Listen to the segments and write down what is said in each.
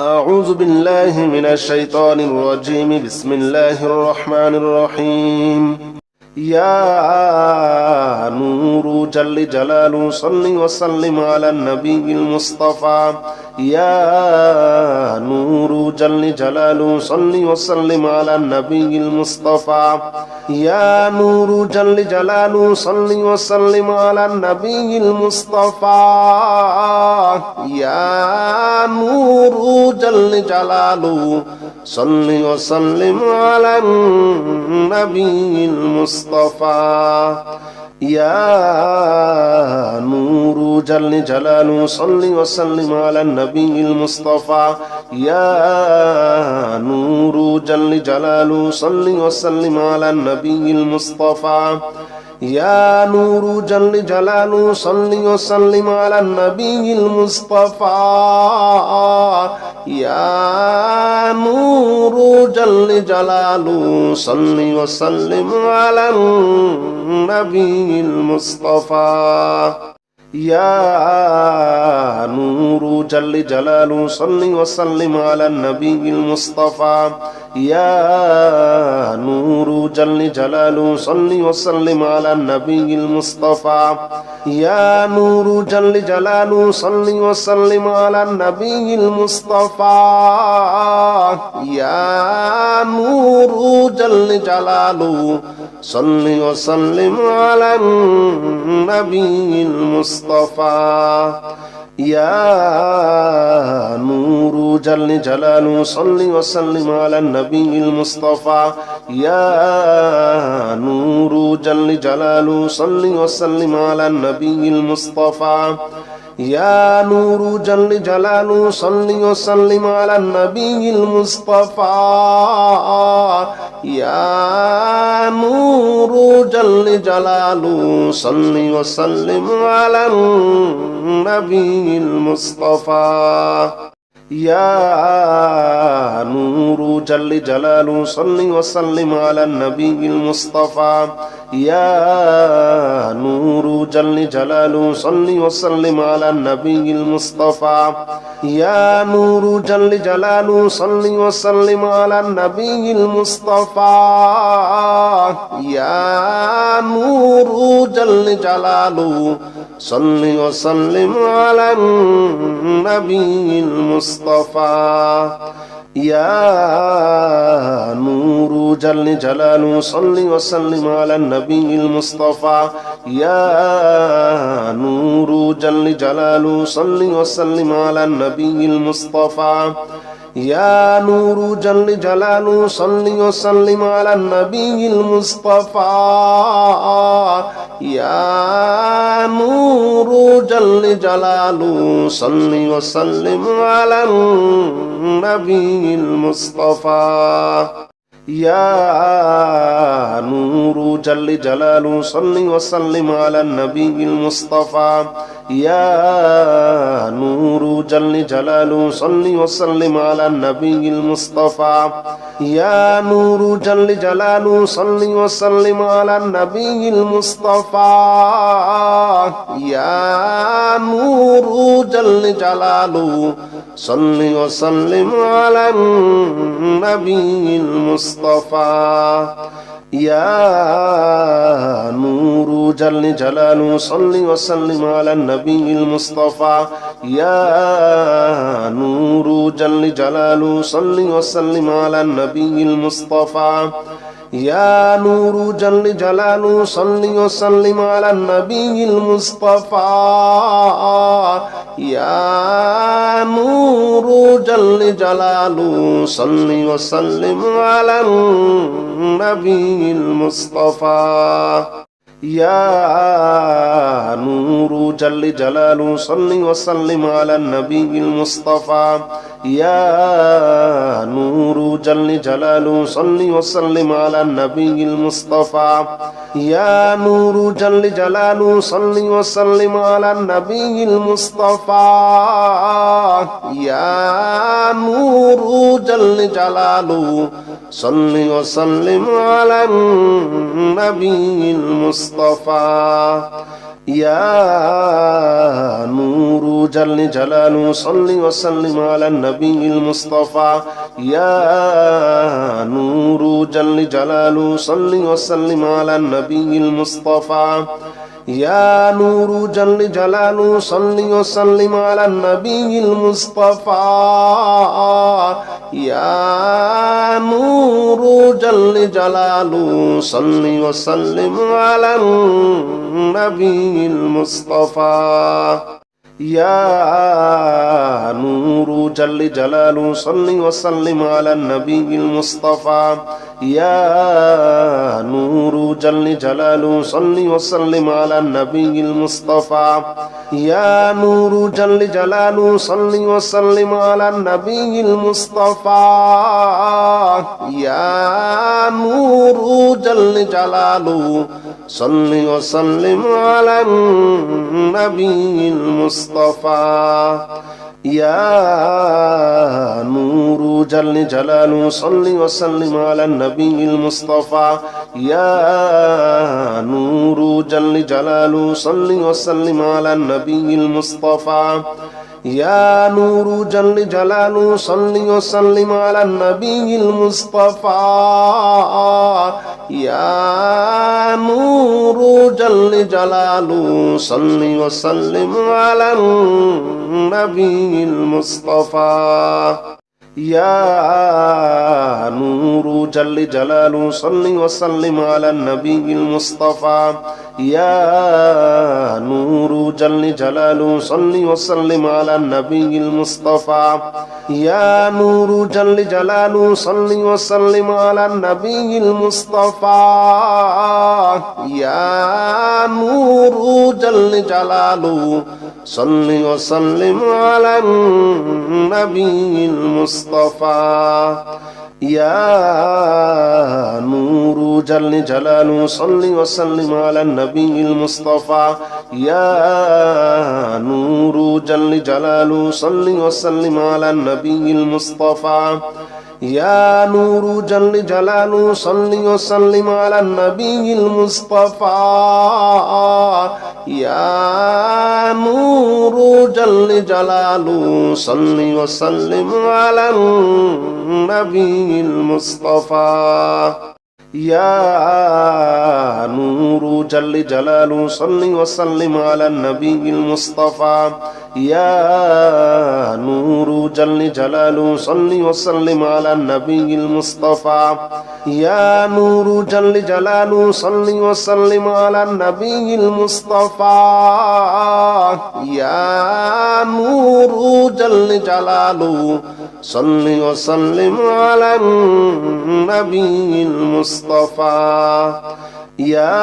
أعوذ بالله من الشيطان الرجيم. بسم الله الرحمن الرحيم. يا نور جل جلاله صل وسلم على النبي المصطفى. يا نور جل جلاله صل وسلم على النبي المصطفى. يا نور جل جلاله صل وسلم على النبي المصطفى. يا نور جل جلاله صل وسلم على النبي المصطفى. يا نور جل جلاله صل وسلم على النبي المصطفى. يا نور جل جلاله صل وسلم على النبي المصطفى. يا نور جل جلاله صل وسلم على النبي المصطفى. يا نور جل جلاله صل وسلم على النبي المصطفى. يا نور جل جلاله صل وسلم على النبي المصطفى. يا نور جل جلاله صل وسلم على النبي المصطفى. يا نور جل جلاله صل وسلم على النبي المصطفى. يا نور جل جلاله صل وسلم على النبي المصطفى. يا نور جل جلاله صل وسلم على النبي المصطفى. يا نور جل جلاله صل وسلم على النبي المصطفى. يا نور جل جلاله صل وسلم على النبي المصطفى يا نور جل جلاله صل وسلم على النبي المصطفى يا نور جل جلاله صل وسلم على النبي المصطفى. يا نور جل جلاله صل وسلم على النبي المصطفى. يا نور جل جلاله صل وسلم على النبي المصطفى. يا نور جل جلاله صل وسلم على النبي المصطفى. يا نور جل جلاله صل وسلم على النبي المصطفى. يا نور جل جلاله صل وسلم على النبي المصطفى. يا نور جل جلاله صل وسلم على النبي المصطفى. يا نور جل جلاله صل وسلم على النبي المصطفى. يا نور جل جلاله صل وسلم على النبي المصطفى. يا نور جل جلاله صل وسلم على النبي المصطفى. يا نور جل جلاله صل وسلم على النبي المصطفى. يا نور جل جلاله صل وسلم على النبي المصطفى. يا نور جل جلاله صل وسلم على النبي المصطفى. يا نور جل جلاله صل وسلم على النبي المصطفى. يا نور جل جلاله صل وسلم على النبي المصطفى. يا نور جل جلاله صل وسلم على النبي المصطفى. يا نور جل جلاله صل وسلم على النبي المصطفى. يا نور جل جلاله صل وسلم على النبي المصطفى. يا نور جل جلاله صل وسلم على النبي المصطفى. يا نور جل جلاله صل وسلم على النبي المصطفى. يا نور جل جلاله صل وسلم على النبي المصطفى. يا نور جل جلاله صل وسلم على النبي المصطفى. يا نور جل جلاله صل وسلم على النبي المصطفى. يا نور جل جلاله صل وسلم على النبي المصطفى. يا نور جل جلاله صل وسلم على النبي المصطفى. يا نور جل جلاله صل وسلم على النبي المصطفى. يا نور جل جلاله صل وسلم على النبي المصطفى. يا نور جل جلاله صل وسلم على النبي المصطفى. يا نور جل جلاله صل وسلم على النبي المصطفى. يا نور جل جلاله صل وسلم على النبي المصطفى. يا نور جل جلاله صل وسلم على النبي المصطفى. يا نور جل جلاله صل وسلم على النبي المصطفى. يا نور جل جلاله صل وسلم على النبي المصطفى. يا نور جل جلاله صل وسلم على النبي المصطفى. يا نور جل جلاله صل وسلم على النبي المصطفى. يا نور جل جلاله صل وسلم على النبي المصطفى. يا نور جل جلاله صل وسلم على النبي المصطفى. يا نور جل جلاله صل وسلم على النبي المصطفى. يا نور جل جلاله صل وسلم على النبي المصطفى. يا نور جل جلاله صل وسلم على النبي المصطفى يا نور جل جلاله صل وسلم على النبي المصطفى. يا نور جل جلاله صل وسلم على النبي المصطفى. يا نور جل جلاله صل وسلم على النبي المصطفى. يا نور جل جلاله صل وسلم على النبي المصطفى. يا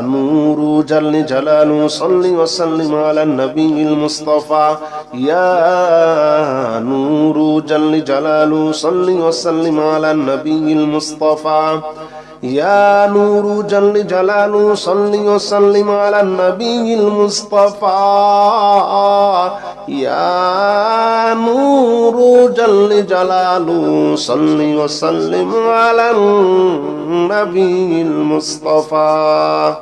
نور جل جلاله صل وسلم على النبي المصطفى. يا نور جل جلاله صل وسلم على النبي المصطفى. يا نور جل جلاله صل وسلم على النبي المصطفى. يا نور جل جلاله صل وسلم على النبي المصطفى.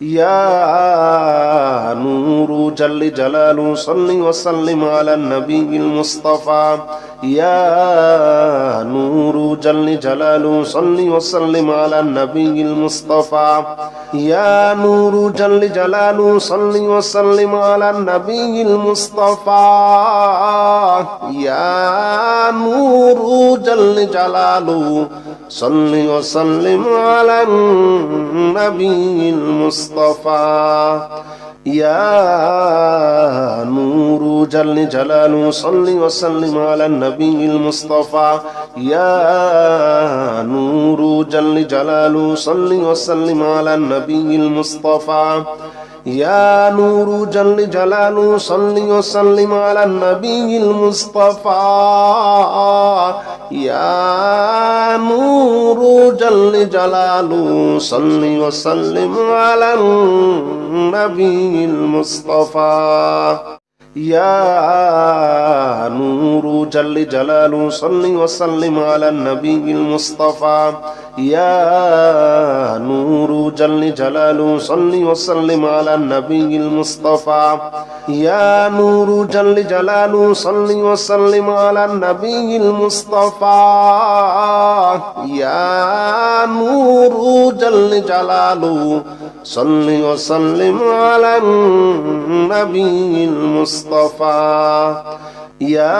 يا نور جل جلاله صل وسلم على النبي المصطفى. يا نور جل جلاله صل وسلم على النبي المصطفى يا نور جل جلاله صل وسلم على النبي المصطفى يا نور جل جلاله صل وسلم على النبي المصطفى يا نور جل جلاله صل وسلم على النبي المصطفى يا نور جل جلاله صل وسلم على النبي المصطفى يا نور جل جلاله صل وسلم على النبي المصطفى يا نور جل جلاله صل وسلم على النبي المصطفى يا نور جل جلاله صل وسلم على النبي المصطفى. يا نور جل جلاله صل وسلم على النبي المصطفى. يا نور جل جلاله صل وسلم على النبي المصطفى. يا نور جل جلاله صل وسلم على النبي المصطفى. يا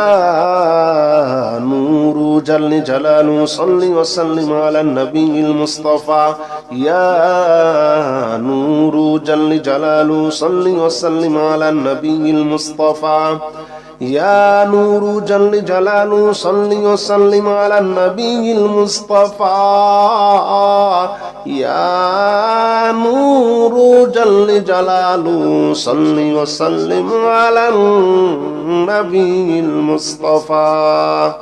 نور جل جلاله صل وسلم على النبي المصطفى. يا نور جل جلاله صل وسلم على النبي المصطفى. يا نور جل جلاله صل وسلم على النبي المصطفى. يا نور جل جلاله صل وسلم على النبي المصطفى.